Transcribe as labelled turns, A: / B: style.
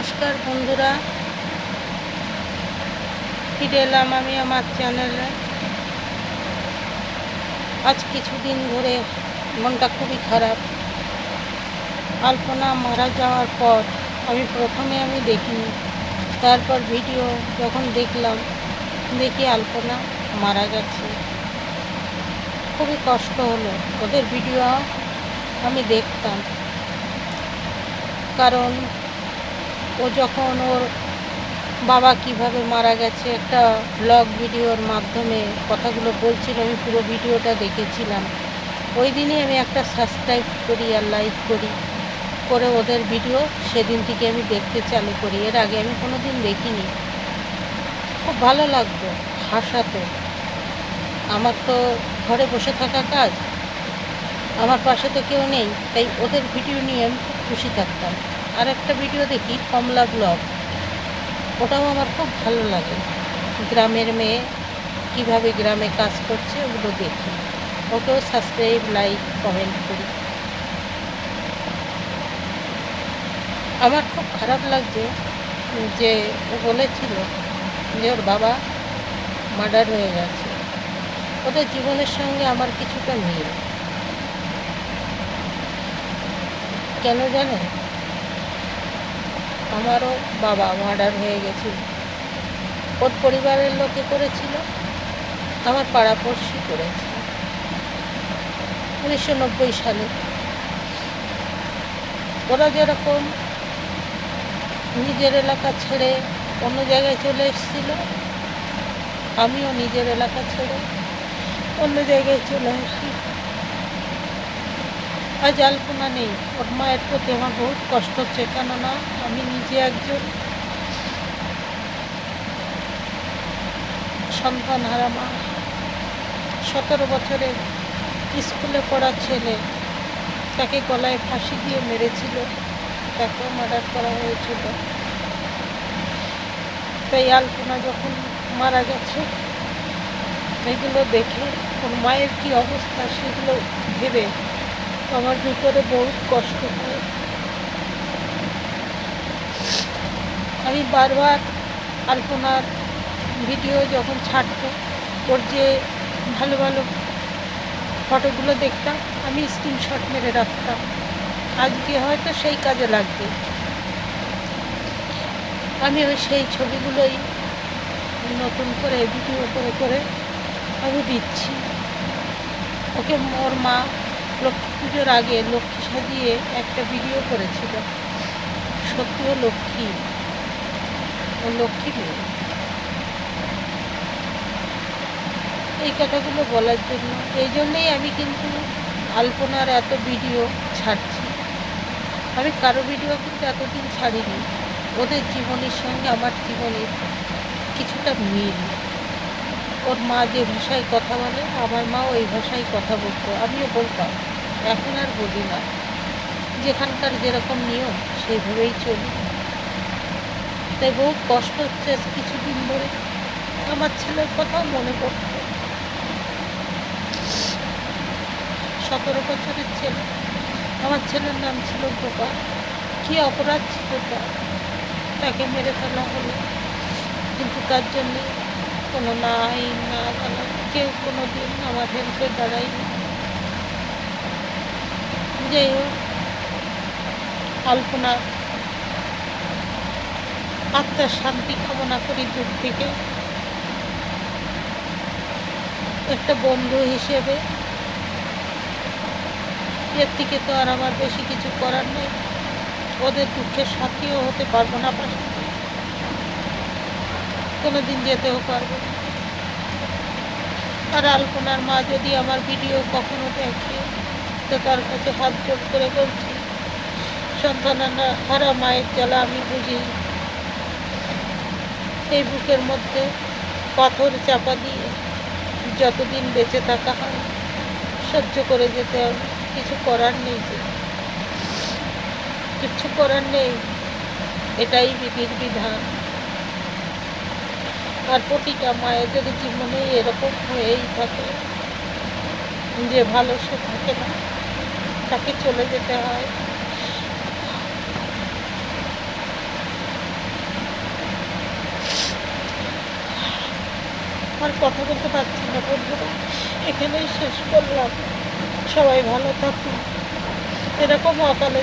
A: নমস্কার বন্ধুরা। ফিরে এলাম আমি আমার চ্যানেলে আজ কিছুদিন ধরে মনটা খুবই খারাপ। আলপনা মারা যাওয়ার পর আমি প্রথমে আমি দেখিনি। তারপর ভিডিও যখন দেখলাম, দেখি আলপনা মারা গেছে। খুবই কষ্ট হলো। ওদের ভিডিও আমি দেখতাম। কারণ ও যখন ওর বাবা কীভাবে মারা গেছে, একটা ব্লগ ভিডিওর মাধ্যমে কথাগুলো বলছিল, আমি পুরো ভিডিওটা দেখেছিলাম। ওই দিনই আমি একটা সাবস্ক্রাইব করি আর লাইক করি, করে ওদের ভিডিও সেদিন থেকে আমি দেখতে চালু করি। এর আগে আমি কোনো দিন দেখিনি। খুব ভালো লাগতো, হাসাতো। আমার তো ঘরে বসে থাকা কাজ, আমার পাশে তো কেউ নেই, তাই ওদের ভিডিও নিয়ে আমি খুব খুশি থাকতাম। আর একটা ভিডিও দেখি, কমলা ব্লগ। ওটাও আমার খুব ভালো লাগে। গ্রামের মেয়ে কীভাবে গ্রামে কাজ করছে ওগুলো দেখি। ওকেও সাবস্ক্রাইব লাইক কমেন্ট করি। আমার খুব খারাপ লাগছে যে ও বলেছিল যে ওর বাবা মার্ডার হয়ে গেছে। ওদের জীবনের সঙ্গে আমার কিছুটা মিল। কেন জানেন? আমারও বাবা মার্ডার হয়ে গেছিল। ওর পরিবারের লোকে করেছিল। আমার পাড়াপড়শি করেছিল। উনিশশো নব্বই সালে। ওরা যেরকম নিজের এলাকা ছেড়ে অন্য জায়গায় চলে এসেছিল, আমিও নিজের এলাকা ছেড়ে অন্য জায়গায় চলে আসি। আজ আলপনা নেই। ওর মায়ের প্রতি আমার বহুত কষ্ট হচ্ছে, কেননা আমি নিজে একজন সন্তান হারা মা। সতেরো বছরের স্কুলে পড়া ছেলে, তাকে গলায় ফাঁসি দিয়ে মেরেছিল, তাকেও মার্ডার করা হয়েছিল। তাই আলপনা যখন মারা গেছে, এগুলো দেখে ওর মায়ের কি অবস্থা সেগুলো ভেবে আমার ভিতরে বহুত কষ্ট হয়। আমি বারবার আলপনার ভিডিও যখন ছাড়তো, ওর যে ভালো ভালো ফটোগুলো দেখতাম, আমি স্ক্রিনশট মেরে রাখতাম। আজকে হয়তো সেই কাজে লাগবে। আমি ওই সেই ছবিগুলোই নতুন করে ভিডিও করে করে আমি দিচ্ছি। ওকে, ওর মা লক্ষ্মী পুজোর আগে লক্ষ্মী সাজিয়ে একটা ভিডিও করেছিল। সত্যি ও লক্ষ্মী। ও লক্ষ্মী মেয়ে। এই কথাগুলো বলার জন্য, এই জন্যেই আমি কিন্তু আলপনার এত ভিডিও ছাড়ছি। আমি কারও ভিডিও কিন্তু এতদিন ছাড়িনি। ওদের জীবনের সঙ্গে আমার জীবনের কিছুটা মিল। ওর মা যে ভাষায় কথা বলে, আমার মা ওই ভাষায় কথা বলতো, আমিও বলতাম। এখন আর বলি না। যেখানকার যেরকম নিয়ম, সেইভাবেই চলি। তাই বহু কষ্ট হচ্ছে কিছুদিন ধরে। আমার ছেলের কথাও মনে পড়তো সতেরো বছরের ছেলে। আমার ছেলের নাম ছিল গোপাল। কী অপরাধ ছিল তার? তাকে মেরে ফেলা হলো। কিন্তু তার জন্যে কোনো না আইন না কেউ কোনো দিন আমার হেল্পে দাঁড়ায়নি। যাই হোক, আলপনা, আত্মার শান্তি কামনা করি দূর থেকে। একটা বন্ধু হিসেবে এর থেকে তো আর আমার বেশি কিছু করার নেই। ওদের দুঃখের সাথীও হতে পারব না পাশে কোনোদিন যেতেও পারব না। আর আলপনার মা যদি আমার ভিডিও কখনো দেখে তো তার কাছে হাত জোর করে বলছি সন্তানারা হারা মায়ের জ্বালা, আমি বুঝি এই বুকের মধ্যে পাথর চাপা দিয়ে যতদিন বেঁচে থাকা হয়, সহ্য করে যেতে হবে। কিছু করার নেই যে। কিছু করার নেই। এটাই বিধির বিধান। আর প্রতিটা মায়েদের জীবনে এরকম হয়েই থাকে, যে ভালো সে থাকে না তাকে চলে যেতে হয়। আর কথা বলতে পারছি না বন্ধুরা, এখানেই শেষ করলাম। সবাই ভালো থাকুন। এরকম অকালে